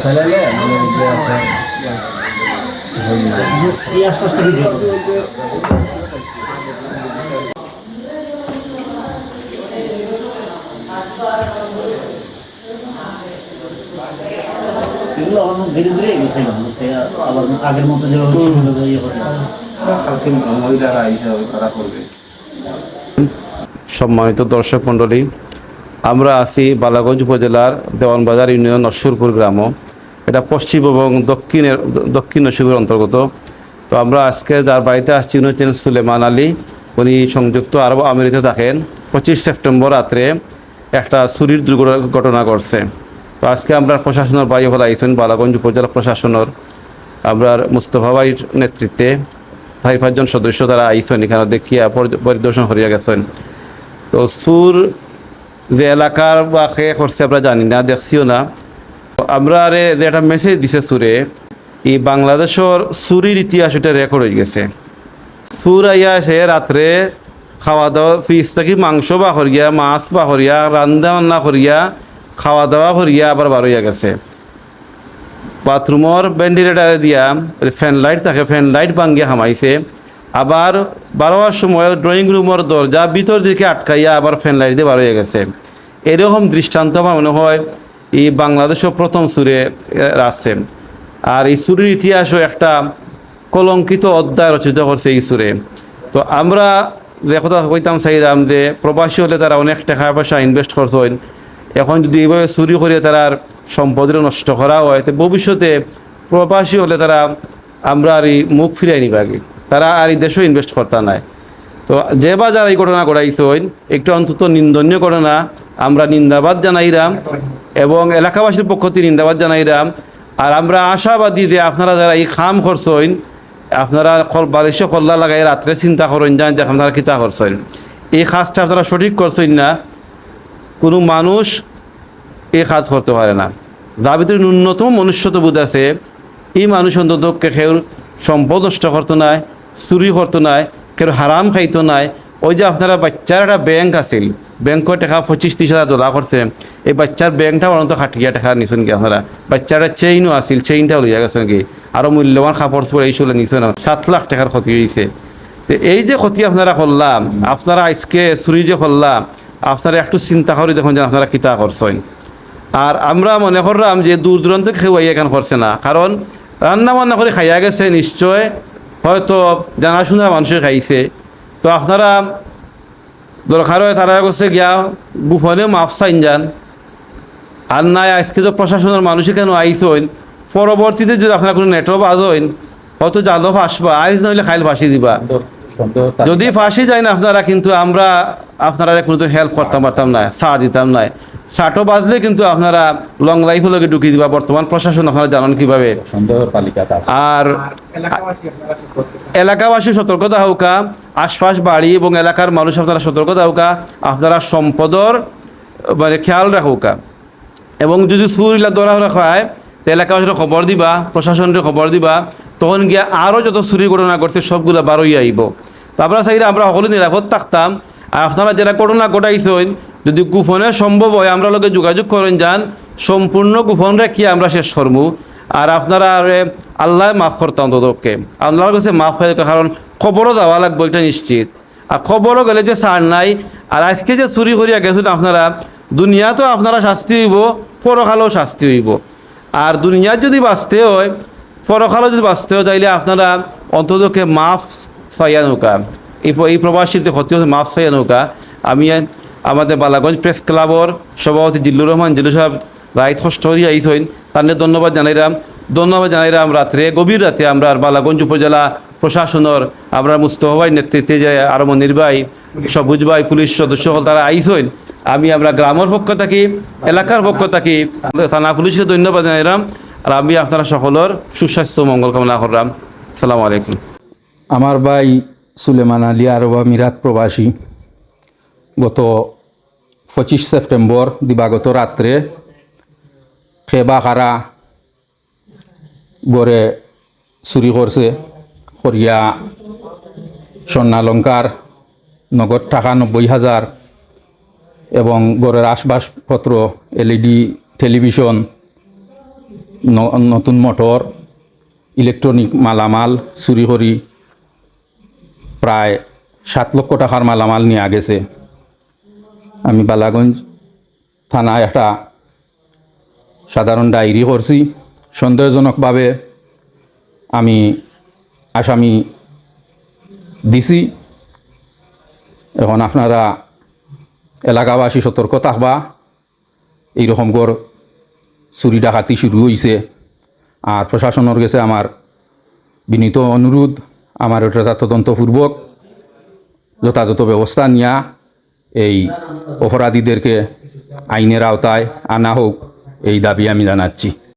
ছেলেলে মানে যে আছে। এগুলো ধীরে আবার আগের মতো যেভাবে ইয়ে করতে কালকে মহিলারা এসে তারা করবে। সম্মানিত দর্শক মণ্ডলী আমরা আছি বালাগঞ্জ উপজেলার দেওয়ানবাজার ইউনিয়ন নশ্বরপুর গ্রাম। এটা পশ্চিম এবং দক্ষিণের, দক্ষিণ নসিবের অন্তর্গত। তো আমরা আজকে যার বাড়িতে আসছি উনি হচ্ছেন সুলেমান আলী। উনি সংযুক্ত আরব আমিরিতে থাকেন। পঁচিশ সেপ্টেম্বর রাত্রে একটা চুরির দুর্ঘটনা ঘটছে। তো আজকে আমরা প্রশাসনের বাড়ি হলে আইসেন বালাগঞ্জ উপজেলা প্রশাসনের আমরা মুস্তফা ভাইয়ের নেতৃত্বে চারি পাঁচজন সদস্য তারা আইসেন। এখানে দেখিয়া পরিদর্শন করিয়া গেছেন। তো সুর যে এলাকার বা খে করছে, আমরা জানি না, দেখছিও না। আমরা আরে যে একটা মেসেজ দিছে সুরে, এই বাংলাদেশের সুরির ইতিহাস এটা রেকর্ড হয়ে গেছে। সুর আইয়া সে রাত্রে খাওয়া দাওয়া ফিস থাকি মাংস বা করিয়া, মাছ বা করিয়া রান্না বান্না করিয়া খাওয়া দাওয়া করিয়া আবার বার হইয়া গেছে। বাথরুমর ভেন্টিলেটারে দিয়া ফ্যান লাইট থাকে ফ্যান লাইট ভাঙ্গিয়া হামাইছে। আবার বারোয়ার সময় ড্রয়িং রুমের দরজা ভিতর দিকে আটকাইয়া আবার ফ্যান লাইট দিয়ে বার হয়ে গেছে। এরকম দৃষ্টান্ত আমার মনে হয় এই বাংলাদেশও প্রথম সুরে আসছে। আর এই সুরের ইতিহাসও একটা কলঙ্কিত অধ্যায় রচিত করছে এই সুরে। তো আমরা যে কথা কইতাম চাইলাম যে প্রবাসী হলে তারা অনেক টাকা পয়সা ইনভেস্ট করছেন এখন যদি এইভাবে চুরি করে তার সম্পদের নষ্ট করা হয়, তো ভবিষ্যতে প্রবাসী হলে তারা আমরা আর এই মুখ ফিরাই নিবাগে। তারা আর এই দেশেও ইনভেস্ট করতে নাই। তো যে বা যারা এই ঘটনা ঘটাইছেন, একটু অন্তত নিন্দনীয় ঘটনা, আমরা নিন্দাবাদ জানাইরাম এবং এলাকাবাসীর পক্ষ থেকে নিন্দাবাদ জানাইরাম। আর আমরা আশাবাদী যে আপনারা যারা এই খাম করছেন, আপনারা বালিশে কল্লা লাগাই রাত্রে চিন্তা করেন যান যে আপনারা কিতা করছেন। এই কাজটা আপনারা সঠিক করছেন না। কোনো মানুষ এই কাজ করতে পারে না। যার ভিতরে ন্যূনতম মনুষ্যত্ববোধ আছে। এই মানুষ অন্তত কেউ সম্পদ নষ্ট করতো নাই চুরি করতো নাই কেউ হারাম খাইতো নাই। ওই যে আপনারা বাচ্চার একটা ব্যাংক আছিল ব্যাংকের টাকা পঁচিশ ত্রিশ হাজার ডলার করছে এই বাচ্চার ব্যাংকটা অনন্ত খাটিয়া টাকা নিছেন কি আপনারা বাচ্চার চেইনও আছিল চেইনটাও লইয়া গেছেন কি আরও মূল্যবান কাপড় চোপড় এই চলে নিছেন সাত লাখ টাকার ক্ষতি হয়েছে তো এই যে ক্ষতি আপনারা করলাম আপনারা আজকে চুরি যে করলাম আপনারা একটু চিন্তা করে দেখুন যে আপনারা কিতা করছেন আর আমরা মনে করলাম যে দূর দূরান্ত কেউ এখান করছে না। কারণ রান্না বান্না করে খাইয়া গেছে নিশ্চয়। হয়তো জানাশোনা মানুষে খাইছে। তো আপনারা দরকার হয় তারা করছে গিয়া গুফনে মাফ চাইন যান। আর নাই, আজকে তো প্রশাসনের মানুষে কেন আইসইন? পরবর্তীতে যদি আপনার কোনো নেটওয়ার্ক আজ হইন হয়তো জালো ফাঁসবা আইস নইলে খাইল ফাঁসি দিবা। যদি ফাঁসি যায় না আপনারা কিন্তু আমরা আপনারা কোনো তো হেল্প করতাম পারতাম না সার দিতাম না। সাটও বাজলে কিন্তু আপনারা লং লাইফের লগে ঢুকিয়ে দিবা। বর্তমান প্রশাসন আপনারা জানান কীভাবে। আর এলাকাবাসী সতর্কতা হোকা আশপাশ বাড়ি এবং এলাকার মানুষ আপনারা সতর্কতা হোকা আপনারা সম্পদর মানে খেয়াল রাখোকা এবং যদি চুরিলা ধরা রাখা হয় তো এলাকাবাসীর খবর দিবা প্রশাসনের খবর দিবা তখন গিয়া আরও যত চুরি ঘটনা করছে সবগুলা বারোই আইব। তো আপনারা চাইলে আমরা সকলে নিরাপদ থাকতাম। আর আপনারা যারা ঘটনা ঘটাইছেন যদি গোপনে সম্ভব হয়, আমরা লগে যোগাযোগ করেন যান। সম্পূর্ণ গোপন রাখি আমরা শেষ করব। আর আপনারা আরে আল্লাহ মাফ করতাম তোদেরকে আল্লাহর কাছে মাফ হয়ে কারণ খবরও দেওয়া লাগবে, এটা নিশ্চিত। আর খবরও গেলে যে সার নাই, আর আজকে যে চুরি করিয়া গেছেন আপনারা, দুনিয়াতেও আপনারা শাস্তি হইব, পরকালেও শাস্তি হইব। আর দুনিয়ার যদি বাঁচতে হয়, পরকালেও যদি বাঁচতে হয়, তাইলে আপনারা অন্ততকে মাফ চাইয়া নৌকা। এই এই প্রবাসীর যে ক্ষতি হচ্ছে মাফ চাইয়া নৌকা, আমি আমাদের বালাগঞ্জ প্রেস ক্লাবর সভাপতি জিল্লুর রহমান, জিল্লু সাহেব কষ্ট হরিয়া আইসইন তার ধন্যবাদ জানাইলাম ধন্যবাদ জানাইলাম রাত্রে, গভীর রাতে আমরা বালাগঞ্জ উপজেলা প্রশাসনের, আমরা মুস্তফাই নেতৃত্বে যে আরও নির্বাহী, সবুজ ভাই পুলিশ সদস্য হল তারা আইসইন আমি আমরা গ্রামের পক্ষ থাকি, এলাকার পক্ষ থাকি থানা পুলিশকে ধন্যবাদ জানাইলাম আর আমি আপনারা সকলের সুস্বাস্থ্য মঙ্গল কামনা করলাম। সালাম আলাইকুম। আমার ভাই সুলেমান আলী আরবা মিরাত প্রবাসী। গত পঁচিশ সেপ্টেম্বর দিবাগত রাত্রে খেবাখারা গড়ে চুরি করছে করিয়া স্বর্ণালঙ্কার নগদ টাকা নব্বই হাজার এবং গড়ের আসবাবপত্র এলইডি টেলিভিশন নতুন মোটর, ইলেকট্রনিক মালামাল চুরি করি প্রায় সাত লক্ষ টাকার মালামাল নিয়ে গেছে আমি বালাগঞ্জ থানায় একটা সাধারণ ডায়েরি করছি। সন্দেহজনকভাবে আমি আসামি দিছি। এখন আপনারা এলাকাবাসী সতর্ক থাকবা। এইরকম কর চুরি ডাকাতি শুরু হয়েছে আর প্রশাসনের কাছে আমার বিনীত অনুরোধ। আমার ওটা তদন্তপূর্বক যথাযথ ব্যবস্থা নিয়া এই অপরাধীদেরকে আইনের আওতায় আনা হোক, এই দাবি আমি জানাচ্ছি।